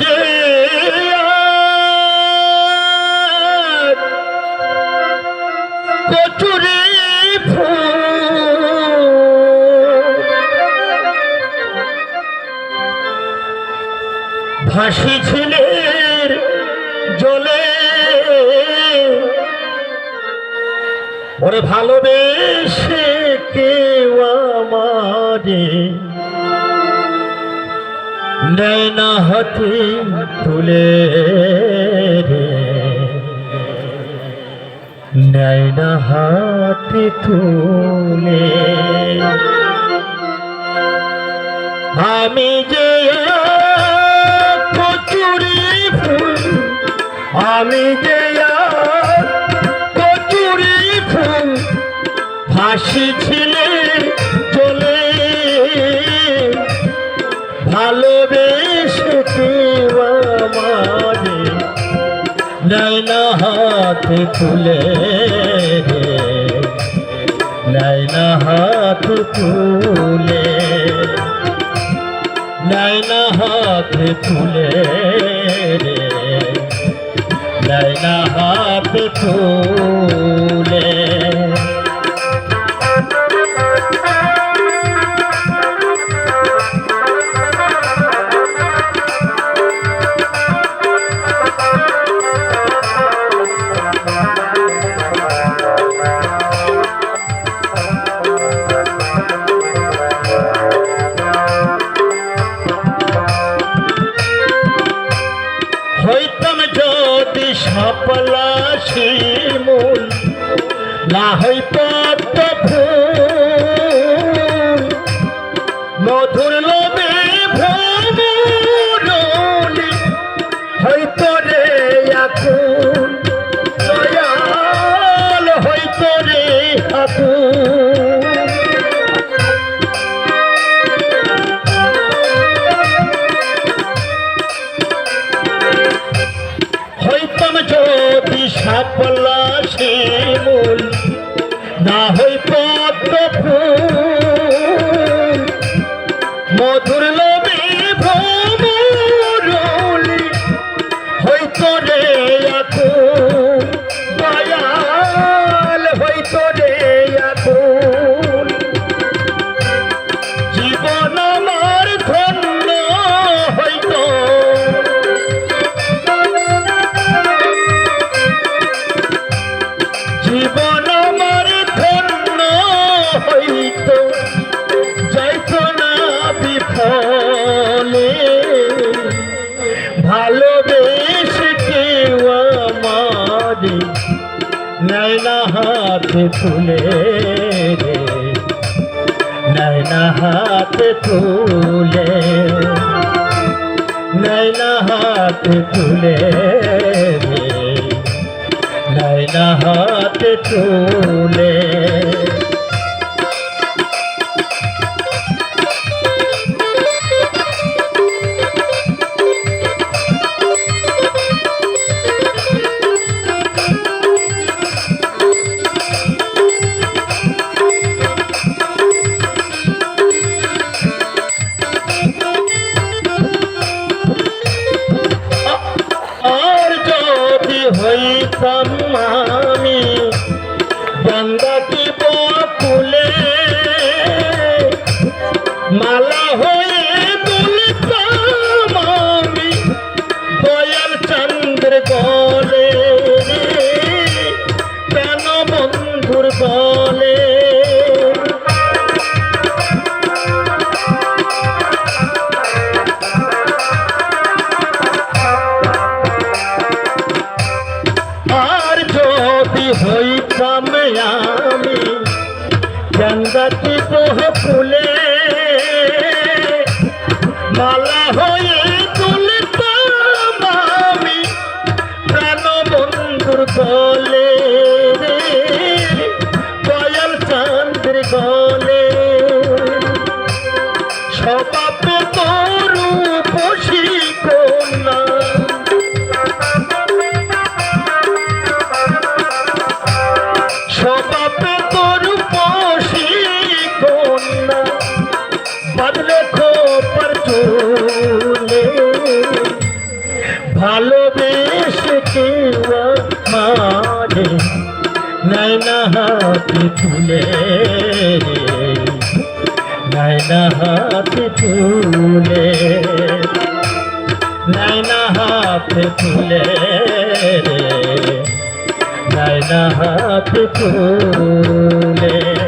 যে কচুরি ভাসি ছিলের জলে। ওরে ভালোবেসে কেউ আমারে নেয় না হাতে তুলে রে। নেয় না হাতে তুলে। আমি যে কচুরি ফুল, আমি যে কচুরি ফুল হাসি ছিলে ভালোবেসে কেউ আমারে নেয় না তুলে রে হাত তুলে। নেয় হাত তুলে রে। হাত তুলে। সপলা শিমুল না হয় পদ্ম যদি সাপলা শিমুল না হই নেয় না হাতে তুলে রে। নেয় না হাতে তুলে নয়না হাতে তুলে রে। নেয় না হাতে তুলে যদি আর যদি হইতাম আমি গঙ্গাটি বহ ফুলে মালা হয়ে তুলতাম আমি প্রাণ বন্ধুর গলে নয়না হাতে ফুলে নয়না হাতে ফুলে নয়না হাতে ফুলে নয়না হাতে তুলে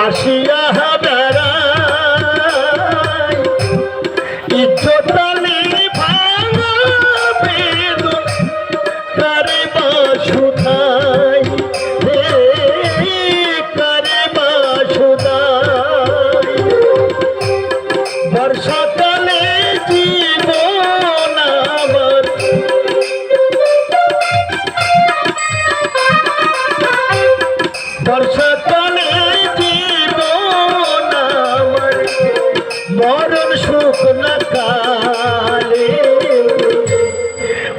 ভাসিয়া বেড়ায় ইজ্জতালি ভাঙা কারে বা সুধাই হে কারে বা সুধাই বর্ষাকালে জীবন আমার বর্ষাকালে জীবন মরণ শুকনা কালে।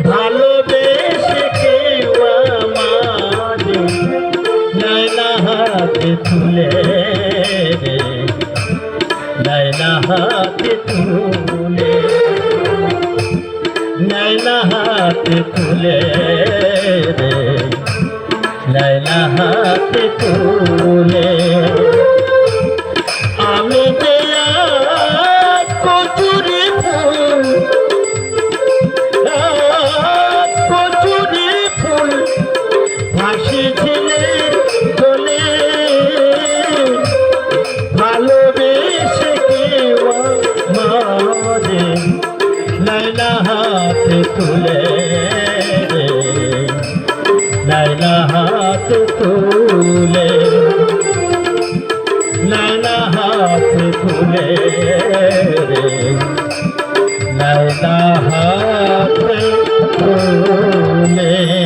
ভালোবেসে কেউ আমারে নয়না হাতে তুলে রে। নয়না হাতে তুলে। নয়না হাতে তুলে রে। নয়না হাতে তুলে। তুলে নয়না হাত তুলে নয়না হাত তুলে নয়না হাত তুলে